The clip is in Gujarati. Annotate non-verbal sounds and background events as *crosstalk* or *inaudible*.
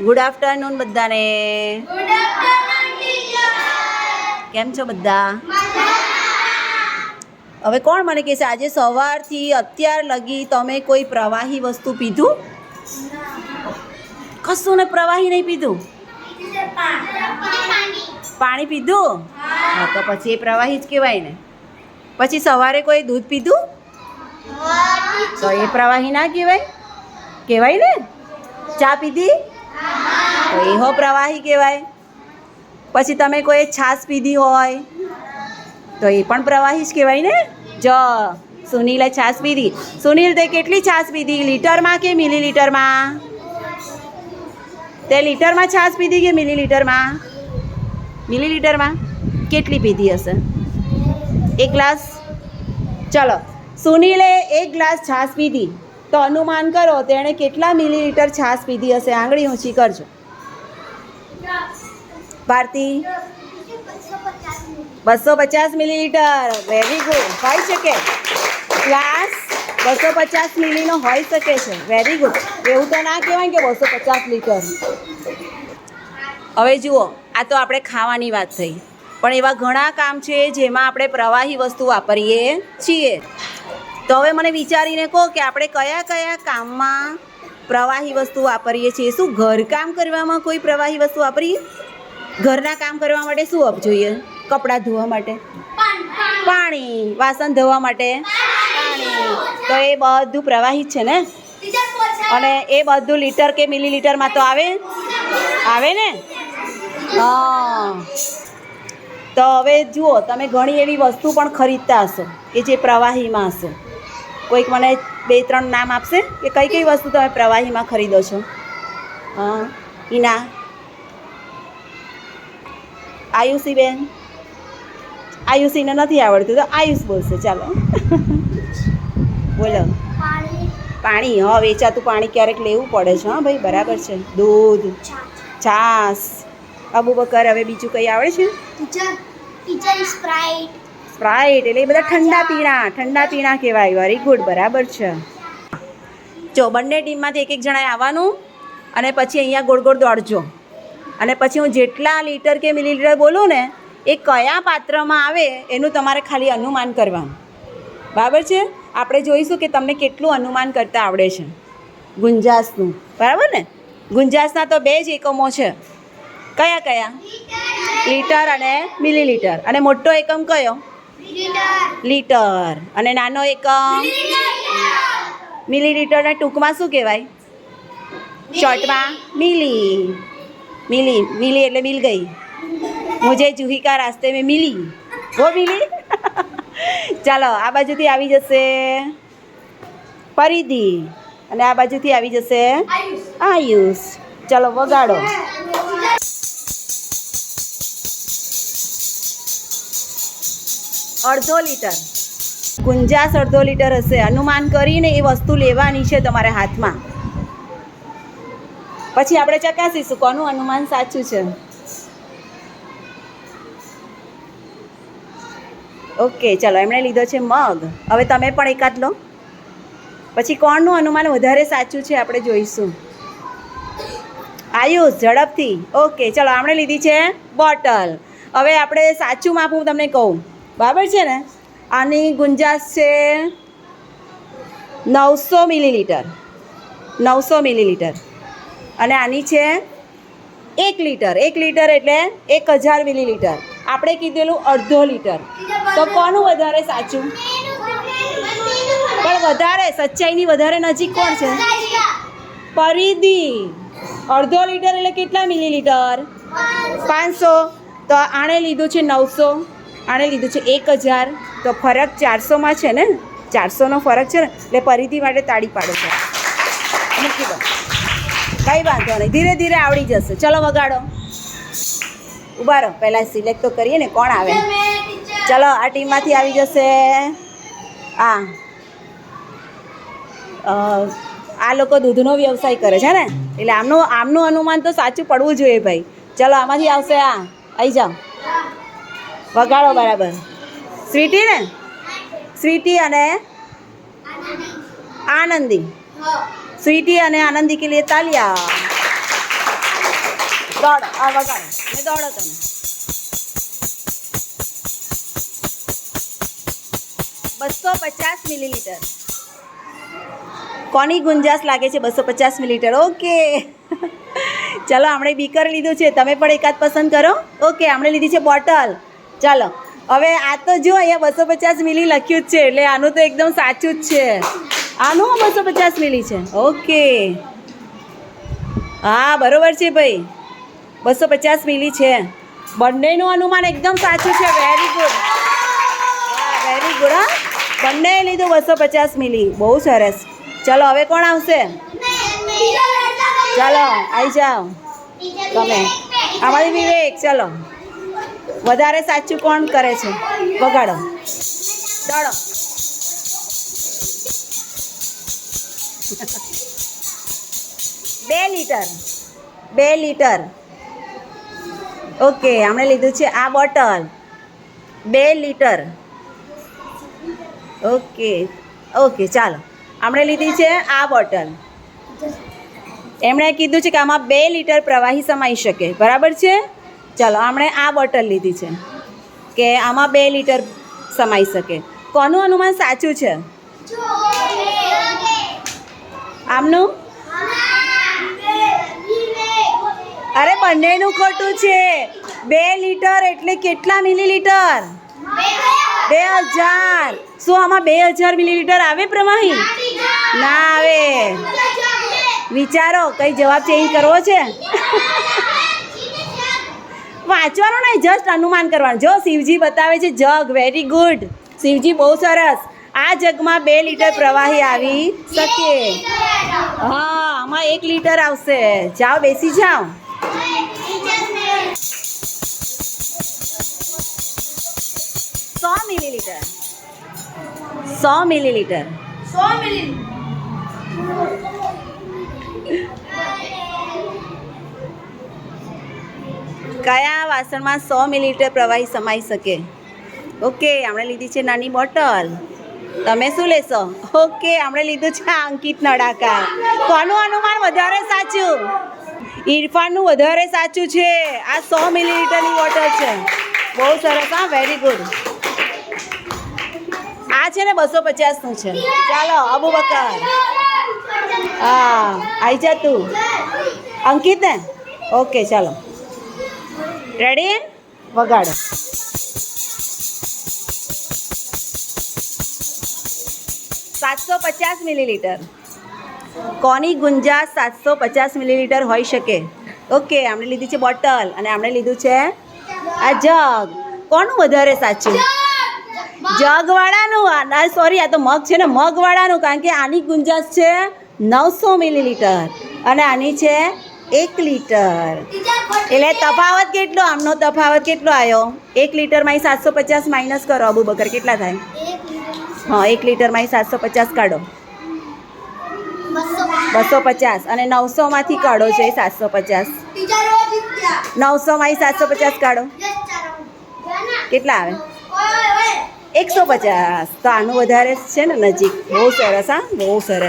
ગુડ આફ્ટરનૂન બધાને. કેમ છો બધા? હવે કોણ મને કહેશે? આજે સવારથી અત્યાર લગી તમે કોઈ પ્રવાહી વસ્તુ પીધું? કશું ને પ્રવાહી નહીં પીધું? પાણી પીધું? હા, તો પછી એ પ્રવાહી જ કહેવાય ને. પછી સવારે કોઈ દૂધ પીધું? તો એ પ્રવાહી ના કહેવાય? કહેવાય ને? ચા પીધી? તો એ હો પ્રવાહી કહેવાય. પછી તમે કોઈ છાશ પીધી હોય, તો એ પણ પ્રવાહી જ કહેવાય ને? જ, સુનિલે છાશ પીધી. સુનિલ, તે કેટલી છાશ પીધી? લીટરમાં કે મિલી લીટરમાં તે લીટરમાં છાશ પીધી કે મિલી લીટરમાં મિલી લીટરમાં કેટલી પીધી હશે? એક ગ્લાસ? ચલો. સુનિલે એક ગ્લાસ છાશ પીધી. તો અનુમાન કરો, તેણે કેટલા મિલીલીટર છાશ પીધી હશે? આંગળી ઊંચી કરજો. ભારતી? બસો પચાસ મિલીલીટર. વેરી ગુડ હોઈ શકે. ગ્લાસ બસો પચાસ મિલીનો હોઈ શકે છે. વેરી ગુડ એવું તો ના કહેવાય કે બસો પચાસ લીટર. હવે જુઓ, આ તો આપણે ખાવાની વાત થઈ. પણ એવા ઘણા કામ છે જેમાં આપણે પ્રવાહી વસ્તુ વાપરીએ છીએ. તો હવે મને વિચારીને કહો કે આપણે કયા કયા કામમાં પ્રવાહી વસ્તુ વાપરીએ છીએ. શું ઘરકામ કરવામાં કોઈ પ્રવાહી વસ્તુ વાપરીએ? ઘરના કામ કરવા માટે શું અપ જોઈએ કપડાં ધોવા માટે? પાણી. વાસણ ધોવા માટે? પાણી. તો એ બધું પ્રવાહી છે ને? અને એ બધું લીટર કે મિલી લીટરમાં તો આવે? આવે ને? હા. તો હવે જુઓ, તમે ઘણી એવી વસ્તુ પણ ખરીદતા હશો, કે જે પ્રવાહીમાં હશે. કોઈક મને બે, ત્રણ નામ આપશે કે કઈ કઈ વસ્તુ તમે પ્રવાહીમાં ખરીદો છો? હા ઈના. આયુષીબેન. આયુષીને નથી આવડતું તો આયુષ બોલશે, ચાલો. બોલો. પાણી, હા, વેચાતું પાણી ક્યારેક લેવું પડે છે, હા, ભાઈ, બરાબર છે. દૂધ, છાસ. અબુ બકર, હવે બીજું કંઈ આવડે છે? સ્પ્રાઇટ. એટલે એ બધા ઠંડા પીણા ઠંડા પીણા કહેવાય. વેરી ગુડ બરાબર છે. જો, બંને ટીમમાંથી એક એક જણાએ આવવાનું અને પછી અહીંયા ગોળ ગોળ દોડજો. અને પછી હું જેટલા લીટર કે મિલીલીટર બોલું ને, એ કયા પાત્રમાં આવે એનું તમારે ખાલી અનુમાન કરવાનું. બરાબર છે? આપણે જોઈશું કે તમને કેટલું અનુમાન કરતા આવડે છે. ગુંજાસનું. બરાબર ને? ગુંજાસના તો બે જ એકમો છે. કયા કયા? લીટર અને મિલીલીટર. અને મોટો એકમ કયો? લીટર. અને નાનો એકમ મિલીલીટરને ટૂંકમાં શું કહેવાય? શોર્ટમાં મિલી. મિલી મિલી એટલે મિલ ગઈ. મુજે જુહી કા રાસ્તે મેં મિલી. હો મિલી? *laughs* ચાલો આ બાજુથી આવી જશે પરિધિ. અને આ બાજુથી આવી જશે આયુષ. ચાલો વગાડો. અડધો લીટર. ગુંજાસ અડધો લીટર હશે. અનુમાન કરીને એ વસ્તુ લેવાની છે તમારા હાથમાં. પછી આપણે ચકાસીશું કોનું અનુમાન સાચું છે. ઓકે, ચલો, એમણે લીધો છે મગ. હવે તમે પણ એકાદ લો. પછી કોણનું અનુમાન વધારે સાચું છે આપણે જોઈશું. આયુષ, ઝડપથી. ઓકે, ચલો આપણે લીધી છે બોટલ. હવે આપણે સાચું માપ હું તમને કહું. બરાબર છે ને? આની ગુંજાશ છે નવસો મિલીલીટર. નવસો મિલીલીટર. અને આની છે એક લીટર. એક લીટર એટલે એક હજાર મિલીલીટર. આપણે કીધેલું અડધો લીટર. તો કોનું વધારે સાચું? પણ વધારે, સચ્ચાઈની વધારે નજીક કોણ છે? પરિધિ. અડધો લીટર એટલે કેટલા મિલીલીટર? પાંચસો. તો આણે લીધું છે નવસો. આણે લીધું છે એક હજાર. તો ફરક ચારસોમાં છે ને? ચારસોનો ફરક છે ને? એટલે પરિધિ માટે તાળી પાડો છે. મૂકી દો. કંઈ વાંધો નહીં. ધીરે ધીરે આવડી જશે. ચલો વગાડો. ઊભા રહો. પહેલાં સિલેક્ટ તો કરીએ ને કોણ આવે. ચલો, આ ટીમમાંથી આવી જશે. આ. આ લોકો દૂધનો વ્યવસાય કરે છે, ને? એટલે આમનું આમનું અનુમાન તો સાચું પડવું જોઈએ, ભાઈ. ચલો, આમાંથી આવશે આ. આવી જાઓ. વગાડો બરાબર. સ્વીટી ને? સ્વીટી અને આનંદી. સ્વીટી અને આનંદી કે લીએ તાલિયા? દોડો, આ વગાડો. ને દોડો તમે બસો પચાસ મિલીલીટર. કોની ગુંજાશ લાગે છે બસો પચાસ મિલીલીટર? ઓકે. ચાલો, આપણે બીકર લીધું છે. તમે પણ એકાદ પસંદ કરો. ઓકે, આપણે લીધી છે બોટલ. ચાલો, હવે આ તો જો અહીંયા બસો પચાસ મિલી લખ્યું જ છે, એટલે આનું તો એકદમ સાચું જ છે. આનું બસો પચાસ મિલી છે. ઓકે. હા, બરોબર છે ભાઈ. બસો પચાસ મિલી છે. બંનેનું અનુમાન એકદમ સાચું છે. વેરી ગુડ વેરી ગુડ હા. બંને લીધું બસો પચાસ મિલી. બહુ સરસ. ચલો, હવે કોણ આવશે? ચાલો આવી જાઓ. તમે. આમાંથી વિવેક, ચલો. વધારે સાચું કોણ કરે છે? વગાડો. દડો. બે લીટર. બે લીટર. ઓકે આપણે લીધું છે આ બોટલ. બે લીટર. ઓકે ઓકે, ચાલો. આપણે લીધી છે આ બોટલ. એમણે કીધું છે કે આમાં બે લીટર પ્રવાહી સમાઈ શકે. બરાબર છે? ચાલો આપણે આ બોટલ લીધી છે, કે આમાં બે લીટર સમાઈ શકે. કોનું અનુમાન સાચું છે? આમનું? અરે, બંનેનું ખોટું છે. બે લીટર એટલે કેટલા મિલીલીટર? બે હજાર. શું આમાં બે હજાર મિલીલીટર આવે પ્રવાહી? ના આવે. વિચારો, કઈ જવાબ ચેન્જ કરવો છે? વાંચવાનું નહીં જસ્ટ અનુમાન કરવાનું. જો શિવજી બતાવે છે, જગ વેરી ગુડ શિવજી બહુ સરસ. આ જગમાં બે લીટર પ્રવાહી આવી શકે. હા, આમાં એક લીટર આવશે. જાઓ, બેસી જાઓ. સો મિલીલીટર. સો મિલીલીટર. કયા વાસણમાં સો મિલીલીટર પ્રવાહી સમાઈ શકે? ઓકે, આપણે લીધી છે નાની બોટલ. તમે શું લેશો? ઓકે, આપણે લીધું છે અંકિત નડાકા કોનું અનુમાન વધારે સાચું? ઇરફાનનું વધારે સાચું છે. આ સો મિલીલીટરની બોટલ છે. બહુ સરસ, હા વેરી ગુડ આ છે ને બસો પચાસનું છે. ચાલો, અબુ બકર. હા આવી જા તું. અંકિત ને ઓકે, ચાલો. રેડી વગાડો. સાતસો પચાસ મિલીલીટર. કોની ગુંજા સાતસો પચાસ મિલીલીટર હોઈ શકે? ઓકે આપણે લીધી છે બોટલ અને આપણે લીધું છે આ જગ. કોનું વધારે સાચું? જગવાળાનું. આ સોરી આ તો મગ છે ને મગવાળાનું કારણ કે આની ગુંજાશ છે નવસો મિલીલીટર. અને આની છે એક લીટર. એટલે તફાવત કેટલો? આમનો તફાવત કેટલો આવ્યો એક લીટરમાં સાતસો પચાસ માઇનસ કરો. અબુ બકર કેટલા થાય? હા, એક લીટરમાં સાતસો પચાસ કાઢો. બસો પચાસ અને નવસોમાંથી કાઢો છે સાતસો પચાસ નવસોમાં સાતસો પચાસ કાઢો. કેટલા આવે? એકસો પચાસ તો આનું વધારે છે ને નજીક. બહુ સરસ, હા? બહુ સરસ.